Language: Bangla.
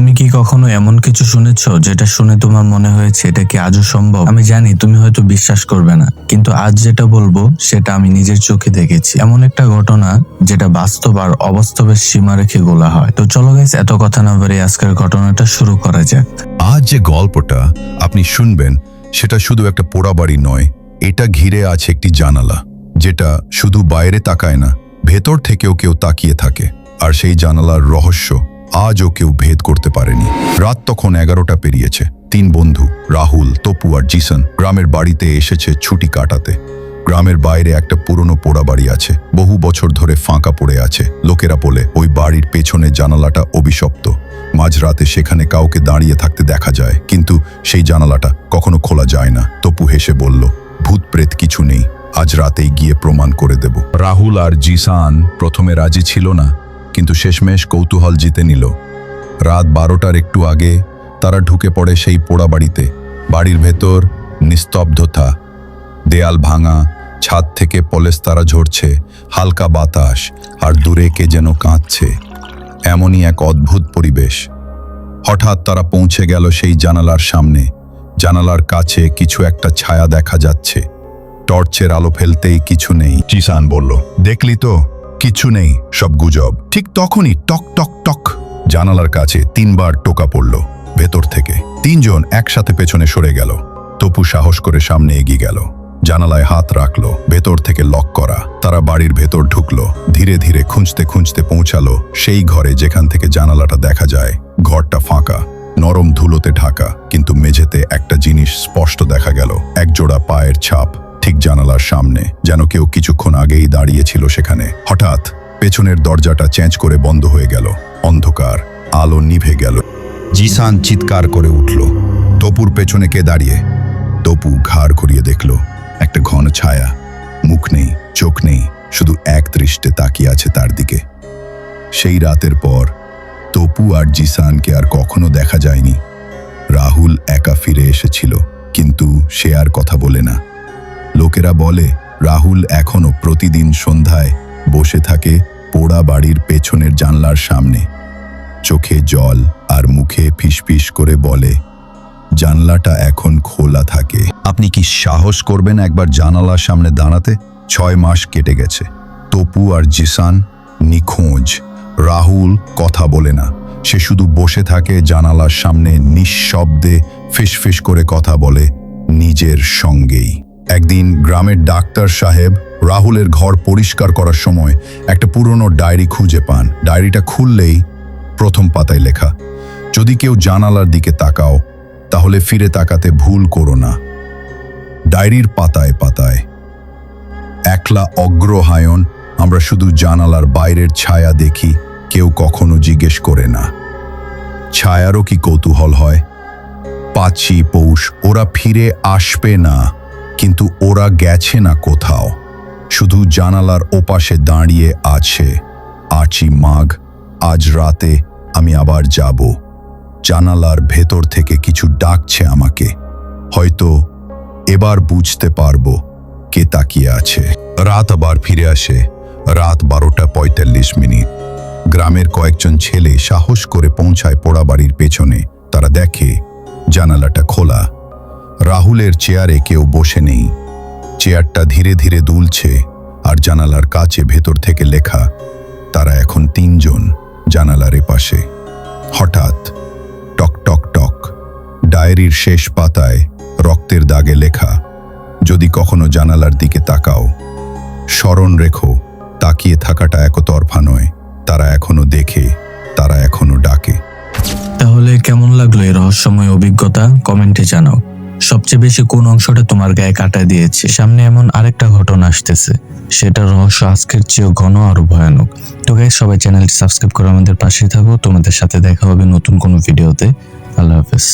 তুমি কি কখনো এমন কিছু শুনেছ যেটা শুনে তোমার মনে হয়েছে এটা কি আজও সম্ভব? আমি জানি তুমি হয়তো বিশ্বাস করবে না, কিন্তু আজ যেটা বলব সেটা আমি নিজের চোখে দেখেছি। এমন একটা ঘটনা যেটা বাস্তব আর অবাস্তবের সীমা রেখে গোলা হয়। তো চলো গাইস এত কথা না বলে আজকের ঘটনাটা শুরু করা যাক। আজ যে গল্পটা আপনি শুনবেন, সেটা শুধু একটা পোড়া বাড়ি নয়, এটা ঘিরে আছে একটি জানালা, যেটা শুধু বাইরে তাকায় না, ভেতর থেকেও কেউ তাকিয়ে থাকে। আর সেই জানালার রহস্য আজও কেউ ভেদ করতে পারেনি। রাত তখন এগারোটা পেরিয়েছে। তিন বন্ধু, রাহুল, তপু আর জিসন, গ্রামের বাড়িতে এসেছে ছুটি কাটাতে। গ্রামের বাইরে একটা পুরনো পোড়া বাড়ি আছে। বহু বছর ধরে ফাঁকা পড়ে আছে। লোকেরা বলে, ওই বাড়ির পেছনে জানালাটা অভিশপ্ত। মাঝরাতে সেখানে কাউকে দাঁড়িয়ে থাকতে দেখা যায়। কিন্তু সেই জানালাটা কখনো খোলা যায় না। তপু হেসে বলল, ভূত প্রেত কিছু নেই। আজ রাতেই গিয়ে প্রমাণ করে দেব। রাহুল আর জিসান প্রথমে রাজি ছিল না। কিন্তু শেষমেশ কৌতূহল জিতে নিল। রাত বারোটার একটু আগে তারা ঢুকে পড়ে সেই পোড়া বাড়িতে। বাড়ির ভেতর নিস্তব্ধতা, দেয়াল ভাঙা, ছাদ থেকে পলেস্তারা ঝরছে, হালকা বাতাস, আর দূরে কে যেন কাঁদছে। এমনই এক অদ্ভুত পরিবেশ। হঠাৎ তারা পৌঁছে গেল সেই জানালার সামনে। জানালার কাছে কিছু একটা ছায়া দেখা যাচ্ছে। টর্চের আলো ফেলতেই কিছু নেই। চিসান বলল, দেখলি তো? কিছু নেই, সব গুজব। ঠিক তখনই টক টক টক জানালার কাছে তিনবার টোকা পড়ল ভেতর থেকে। তিনজন একসাথে পেছনে সরে গেল। তপু সাহস করে সামনে এগিয়ে গেল। জানালায় হাত রাখল, ভেতর থেকে লক করা। তারা বাড়ির ভেতর ঢুকলো। ধীরে ধীরে খুঁজতে খুঁজতে পৌঁছালো সেই ঘরে যেখান থেকে জানালাটা দেখা যায়। ঘরটা ফাঁকা, নরম ধুলোতে ঢাকা, কিন্তু মেঝেতে একটা জিনিস স্পষ্ট দেখা গেল। একজোড়া পায়ের ছাপ। ঠিক জানালার সামনে, যেন কেউ কিছুক্ষণ আগেই দাঁড়িয়েছিল সেখানে। হঠাৎ পেছনের দরজাটা চেঞ্জ করে বন্ধ হয়ে গেল। অন্ধকার, আলো নিভে গেল। জিসান চিৎকার করে উঠল। তপুর পেছনে কে দাঁড়িয়ে? তপু ঘাড় ঘুরিয়ে দেখল, একটা ঘন ছায়া। মুখ নেই, চোখ নেই, শুধু এক দৃষ্টে তাকিয়ে আছে তার দিকে। সেই রাতের পর তপু আর জিসানকে আর কখনো দেখা যায়নি। রাহুল একা ফিরে এসেছিল, কিন্তু সে আর কথা বলে না। লোকেরা বলে, রাহুল এখনও প্রতিদিন সন্ধ্যায় বসে থাকে পোড়া বাড়ির পেছনের জানলার সামনে। চোখে জল আর মুখে ফিসফিস করে বলে, জানলাটা এখন খোলা থাকে। আপনি কি সাহস করবেন একবার জানালার সামনে দাঁড়াতে? ছয় মাস কেটে গেছে। তপু আর জিসান নিখোঁজ। রাহুল কথা বলে না। সে শুধু বসে থাকে জানালার সামনে নিঃশব্দে ফিসফিস করে কথা বলে নিজের সঙ্গেই। একদিন গ্রামের ডাক্তার সাহেব রাহুলের ঘর পরিষ্কার করার সময় একটা পুরনো ডায়েরি খুঁজে পান। ডায়েরিটা খুললেই প্রথম পাতায় লেখা, যদি কেউ জানালার দিকে তাকাও, তাহলে ফিরে তাকাতে ভুল করো না। ডায়েরির পাতায় পাতায়, একলা অগ্রহায়ণ, আমরা শুধু জানালার বাইরের ছায়া দেখি, কেউ কখনো জিজ্ঞেস করে না। ছায়ারও কি কৌতূহল হয়? পাচি পৌষ, ওরা ফিরে আসবে না। কিন্তু ওরা গেছে না কোথাও। শুধু জানালার ওপাশে দাঁড়িয়ে আছে আচি মাঘ। আজ রাতে আমি আবার যাব। জানালার ভেতর থেকে কিছু ডাকছে আমাকে। হয়তো এবার বুঝতে পারব কে তাকিয়ে আছে। রাত আবার ফিরে আসে। রাত বারোটা পঁয়তাল্লিশ মিনিট। গ্রামের কয়েকজন ছেলে সাহস করে পৌঁছায় পোড়াবাড়ির পেছনে। তারা দেখে জানালাটা খোলা। রাহুলের চেয়ারে কেউ বসে নেই। চেয়ারটা ধীরে ধীরে দুলছে আর জানালার কাছে ভেতর থেকে লেখা, তারা এখন তিনজন জানালার এপাশে। হঠাৎ টক টক টক ডায়েরির শেষ পাতায় রক্তের দাগে লেখা, যদি কখনো জানালার দিকে তাকাও, স্মরণ রেখো, তাকিয়ে থাকাটা একতরফা নয়। তারা এখনও দেখে, তারা এখনও ডাকে। তাহলে কেমন লাগল এই রহস্যময় অভিজ্ঞতা? কমেন্টে জানাও। সবচেয়ে বেশি কোন অংশটা তোমার গায়ে কাটা দিয়েছে? সামনে এমন আরেকটা ঘটনা আসতেছে। সেটা রহস্য আজকের চেয়েও ঘন আরও ভয়ানক। তো গাই সবাই চ্যানেলটি সাবস্ক্রাইব করে আমাদের পাশে থাকো। তোমাদের সাথে দেখা হবে নতুন কোনো ভিডিওতে। আল্লাহ হাফেজ।